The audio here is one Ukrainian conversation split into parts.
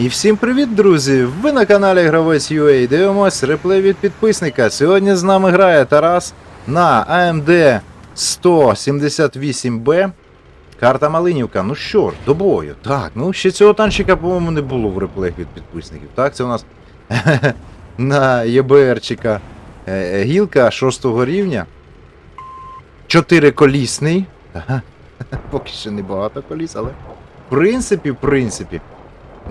І всім привіт, друзі! Ви на каналі Гравець UA. Дивимось реплей від підписника. Сьогодні з нами грає Тарас на AMD 178B. Карта Малинівка. Ну що ж, до бою. Так, ну ще цього танчика, по-моєму, не було в реплеях від підписників. Так, це у нас на ЄБРчика е, гілка 6 рівня. Чотириколісний. Поки що не багато коліс, але в принципі, в принципі.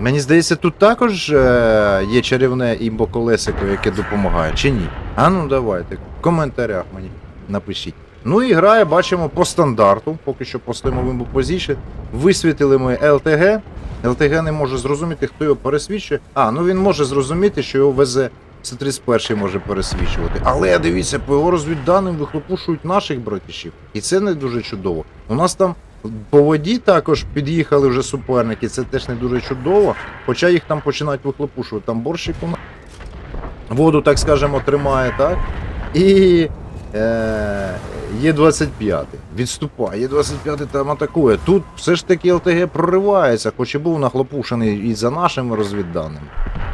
Мені здається, тут також е, є чарівне імбо-колесико, яке допомагає, чи ні? А ну давайте, в коментарях мені напишіть. Ну і грає, бачимо, по стандарту, поки що постоїмо в імбо позішн. Висвітили ми LTG. LTG не може зрозуміти, хто його пересвічує. А, ну він може зрозуміти, що його везе С-31 може пересвічувати. Але дивіться, по його розвідданим вихлопушують наших братішів. І це не дуже чудово. У нас там по воді також під'їхали вже суперники, це теж не дуже чудово. Хоча їх там починають вихлопушувати. Там борщик у нас воду, так скажемо, тримає, так? І е, Є-25 відступає, Є-25 там атакує. Тут все ж таки ЛТГ проривається, хоч і був нахлопушений і за нашими розвідданими.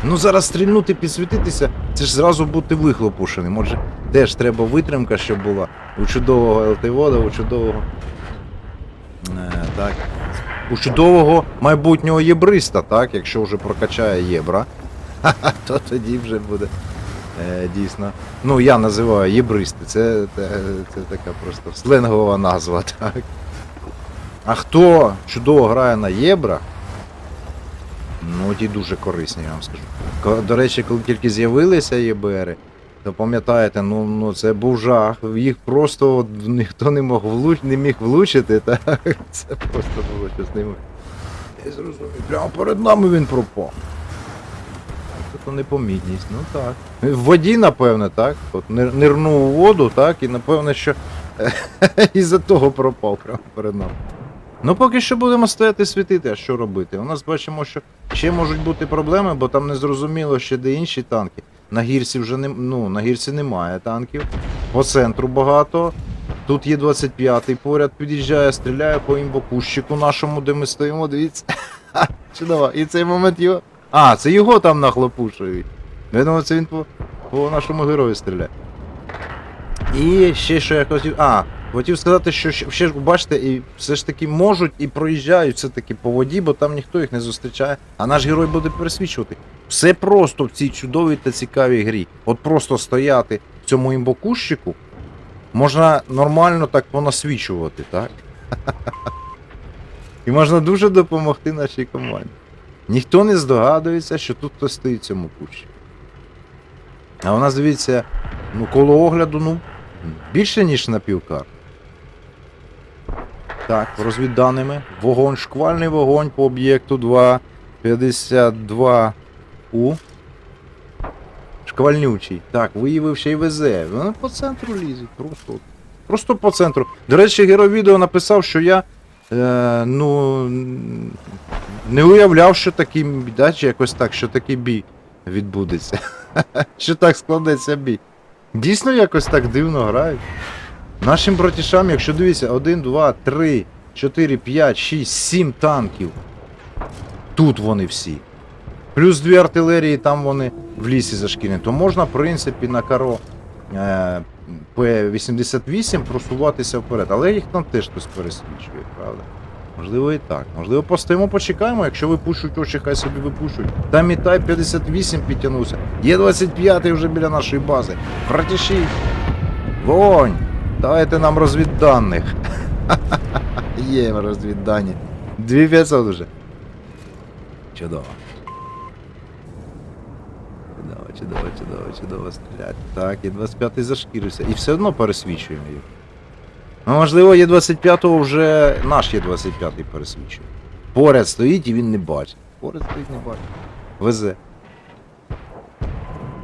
Ну зараз стрільнути, підсвітитися, це ж зразу бути вихлопушеним. Може, теж треба витримка, щоб була у чудового ЛТВода, у чудового. Е, так. У чудового майбутнього єбриста, так, якщо вже прокачає єбра, то тоді вже буде е, дійсно. Ну, я називаю єбристи, це, це, це така просто сленгова назва, так. А хто чудово грає на єбра, ну ті дуже корисні, я вам скажу. До речі, коли тільки з'явилися єбери, то пам'ятаєте, ну, ну це був жах. Їх просто ніхто не мог влуч... не міг влучити, так? Це просто було щось неймовірне. Я зрозумів. Прямо перед нами він пропав. Це то непомітність, ну так. В воді, напевне, так? От нирнув у воду, так, і напевне, що із-за того пропав прямо перед нами. Ну, поки що будемо стояти світити, а що робити? У нас бачимо, що ще можуть бути проблеми, бо там не зрозуміло ще де інші танки. На гірці вже не, ну, на гірці немає танків. По центру багато. Тут є 25-й поряд під'їжджає, стріляє по імбокущику нашому, де ми стоїмо, дивіться. Ха, Чудово. І цей момент його. А, це його там нахлопушують. Думаю, це він по, по нашому герою стріляє. І ще що я хотів. А, хотів сказати, що ще, ж бачите, і все ж таки можуть і проїжджають все-таки по воді, бо там ніхто їх не зустрічає, а наш герой буде пересвічувати. Все просто в цій чудовій та цікавій грі. От просто стояти в цьому імбокущику, можна нормально так понасвічувати, так? І можна дуже допомогти нашій команді. Ніхто не здогадується, що тут хтось стоїть в цьому кущі. А у нас, дивіться, ну, коло огляду, ну, більше, ніж на півкар. Так, розвідданими. Вогонь, шквальний вогонь по об'єкту 252У. Шквальнючий. Так, виявив ще й везе. Вони по центру лізуть. Просто. Просто по центру. До речі, герой відео написав, що я. Е, ну. Не уявляв, що такий да, чи якось так, що такий бій відбудеться. що так складеться бій. Дійсно якось так дивно грають. Нашим братішам, якщо дивіться, 1, 2, 3, 4, 5, 6, 7 танків. Тут вони всі. Плюс дві артилерії, там вони в лісі зашкірені. То можна, в принципі, на каро е, П-88 просуватися вперед. Але їх там теж хтось пересвічує, правда? Можливо і так. Можливо, постоїмо, почекаємо, якщо випушують очі, хай собі випушують. Там і Тай 58 підтягнувся. Є 25 вже біля нашої бази. Братіші! Вогонь! Давайте нам розвідданих. Є розвіддані. 2500 уже. Чудово. Чудово, чудово, чудово, чудово стріляти. Так, і 25-й зашкірився. І все одно пересвічуємо їх. Ну, можливо, є 25-го вже наш є 25-й пересвічує. Поряд стоїть і він не бачить. Поряд стоїть не бачить. Везе.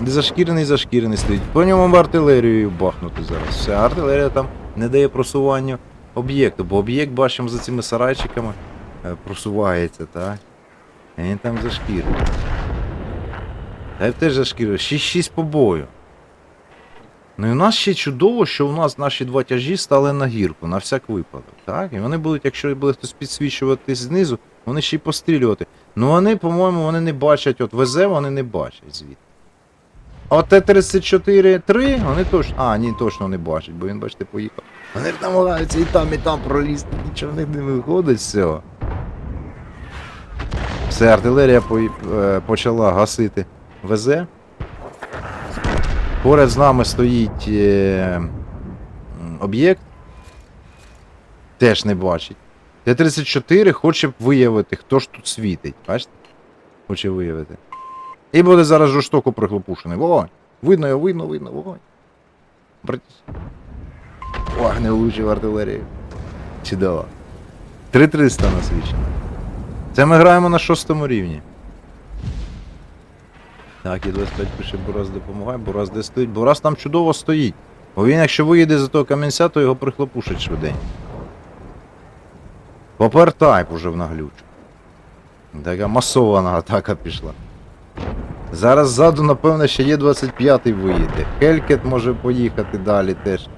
Зашкірений, зашкірений стоїть. По ньому артилерією бахнути зараз. Все, артилерія там не дає просуванню об'єкту, бо об'єкт бачимо за цими сарайчиками е, просувається, так? І він там зашкірений. Та й теж зашкірений. 6-6 по бою. Ну і у нас ще чудово, що у нас наші два тяжі стали на гірку, на всяк випадок. Так? І вони будуть, якщо буде хтось підсвічувати знизу, вони ще й пострілювати. Ну вони, по-моєму, вони не бачать, от ВЗ вони не бачать звідти. А от Т-34-3, вони точно. А, ні, точно не бачать, бо він, бачите, поїхав. Вони ж намагаються і там, і там пролізти, нічого в них не виходить з цього. Все, артилерія пої- е, почала гасити ВЗ. Поряд з нами стоїть е, об'єкт. Теж не бачить. Т-34 хоче виявити, хто ж тут світить. Бачите? Хоче виявити. І буде зараз жорстоко прихлопушений. Вогонь! Видно його, видно, видно, вогонь. Братісь. Ох, не влучив артилерію. Чудово. 3300 насвічено. Це ми граємо на шостому рівні. Так, і 25 пише Бураз допомагає, Бураз де стоїть. Бураз там чудово стоїть. Бо він, якщо виїде за того камінця, то його прихлопушить швиденько. Попертайп уже в наглючу. Така масована атака пішла. Зараз ззаду, напевно, ще є 25-й виїде. Хелькет може поїхати далі теж.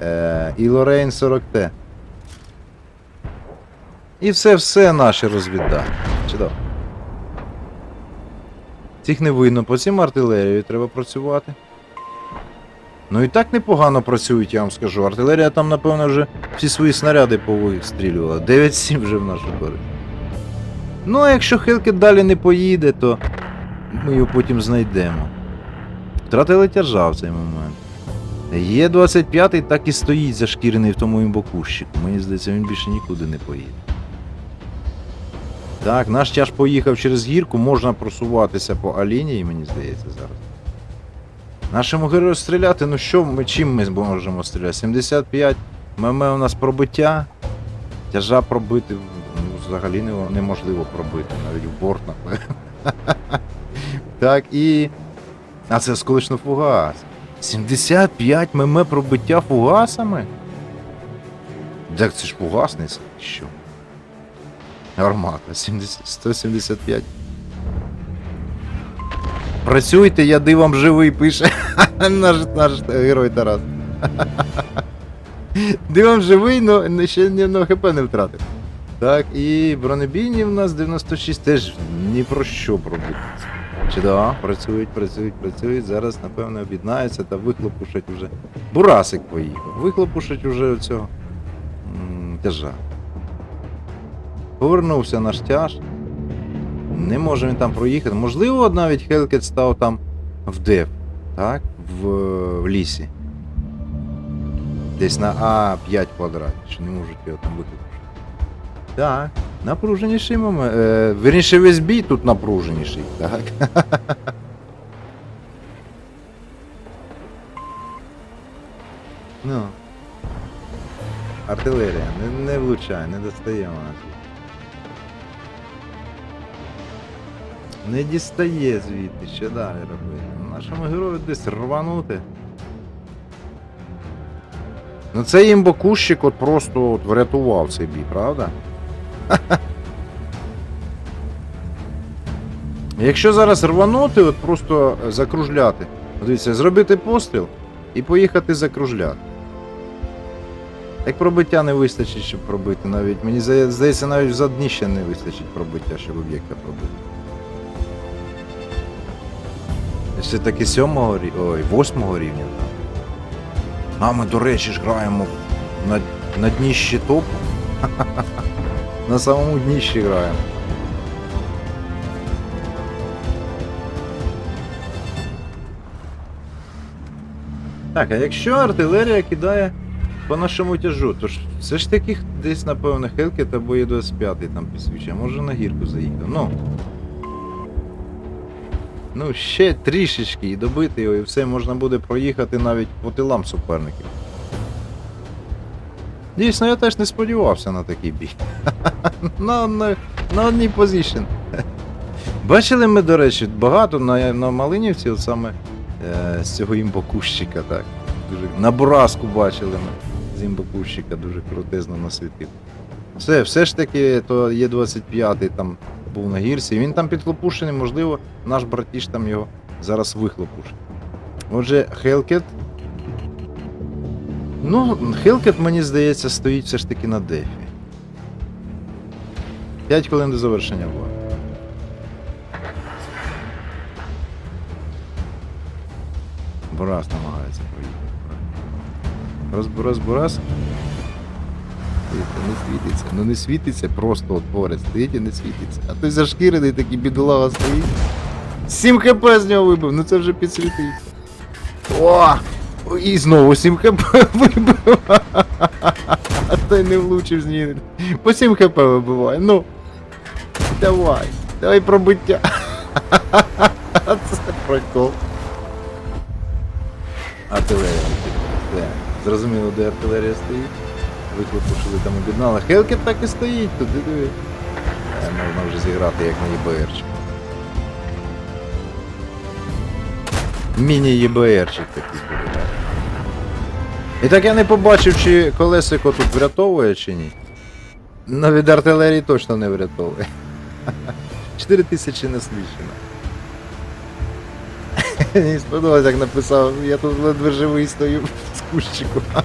Е, і Лорейн 40Т. І все-все наше розвіддання. Чудово. Цих не видно, по цим артилерією треба працювати. Ну і так непогано працюють, я вам скажу. Артилерія там, напевно, вже всі свої снаряди повистрілювала. 9-7 вже в нашу користь. Ну, а якщо Хелкет далі не поїде, то ми його потім знайдемо. Втратили тяжа в цей момент. Є 25-й так і стоїть зашкірений в тому імбокущику. Мені здається, він більше нікуди не поїде. Так, наш тяж поїхав через гірку, можна просуватися по алінії, мені здається, зараз. Нашому герою стріляти, ну що ми чим ми можемо стріляти? 75 ММ у нас пробиття. Тяжа пробити ну, взагалі неможливо пробити, навіть в борт, напевно. Так, і. А це сколишно фугас. 75 мм пробиття фугасами? Так це ж фугасниця, що? Армата, 70, 175. Працюйте, я дивом живий, пише наш, наш герой Тарас. Дивом живий, но ще ні одного хп не втратив. Так, і бронебійні в нас 96 теж ні про що пробити. Чудово, працюють, працюють, працюють. Зараз, напевно, об'єднаються та вихлопушать уже. Бурасик поїхав. Вихлопушать уже цього тяжа. Повернувся наш тяж. Не може він там проїхати. Можливо, навіть Хелкет став там в деф, так? В, в лісі. Десь на А5 квадраті, що не можуть його там викликати. Так, напруженіший момент. Е, верніше, весь бій тут напруженіший, так. ну. Артилерія, не, не влучай, не достає вона. Не дістає звідти, що далі робити. Нашому герою десь рванути. Ну цей імбокущик от просто от врятував цей бій, правда? Якщо зараз рванути, от просто закружляти. Дивіться, зробити постріл і поїхати закружляти. Як пробиття не вистачить, щоб пробити навіть. Мені здається, навіть в задні ще не вистачить пробиття, щоб об'єкта пробити. Ще таки сьомого рівня. Ой, восьмого рівня. А ми, до речі, ж граємо на, на дніщі топу. на самому дніщі граємо. Так, а якщо артилерія кидає по нашому тяжу, то ж все ж таки десь, напевно, Хелкет або є 25 там підсвічує, може на гірку заїхав. Ну. Ну, ще трішечки і добити його, і все можна буде проїхати навіть по тилам суперників. Дійсно, я теж не сподівався на такий бій. на, на, на одній позиції. Бачили ми, до речі, багато на, на Малинівці, от саме з цього імбокущика, так. Дуже, на Бураску бачили ми з імбокущика, дуже крутизно насвітив. Все, все ж таки, то є 25-й там був на гірці. Він там підхлопушений, можливо, наш братіш там його зараз вихлопушить. Отже, Хелкет Ну, Хелкет, мені здається, стоїть все ж таки на дефі. 5 хвилин до завершення бою. Бурас намагається проїхати. Раз, бурас, бурас. Не світиться. Ну не світиться, просто от поряд стоїть і не світиться. А той зашкірений такий бідолага стоїть. 7 хп з нього вибив, ну це вже підсвітиться. О! І знову 7 хп вибив. А той не влучив з ній. По 7 хп вибиває. Ну. Давай. Давай пробиття. Це прикол. Артилерія. Все. Зрозуміло, де артилерія стоїть. Виклику, що ви там об'єднали. Хелкет так і стоїть, туди диви. Е, Можна вже зіграти як на ЄБРчик. Міні-ЄБРчик такий буде. І так я не побачив, чи колесико тут врятовує, чи ні. Ну від артилерії точно не врятовує. 4 тисячі не слічено. Мені сподобалось, як написав, я тут ледве живий стою в кущику. Так.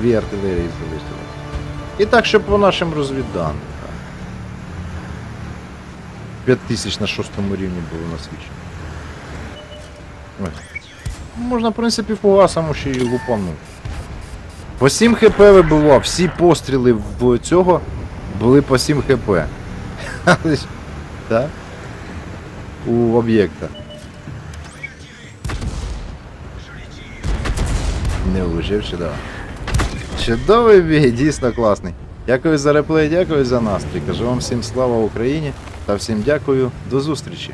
Дві артилерії, залишили. І так, щоб по нашим розвідданим. так. 5 тисяч на шостому рівні було насвічено. Ой. Можна, в принципі, фугасом ще й лупанути. По 7 хп вибивав, всі постріли в цього були по 7 хп. Так? У об'єкта. Не влучив чудово. Чудовий бій, дійсно класний. Дякую за реплей, дякую за настрій. Кажу вам всім слава Україні та всім дякую. До зустрічі.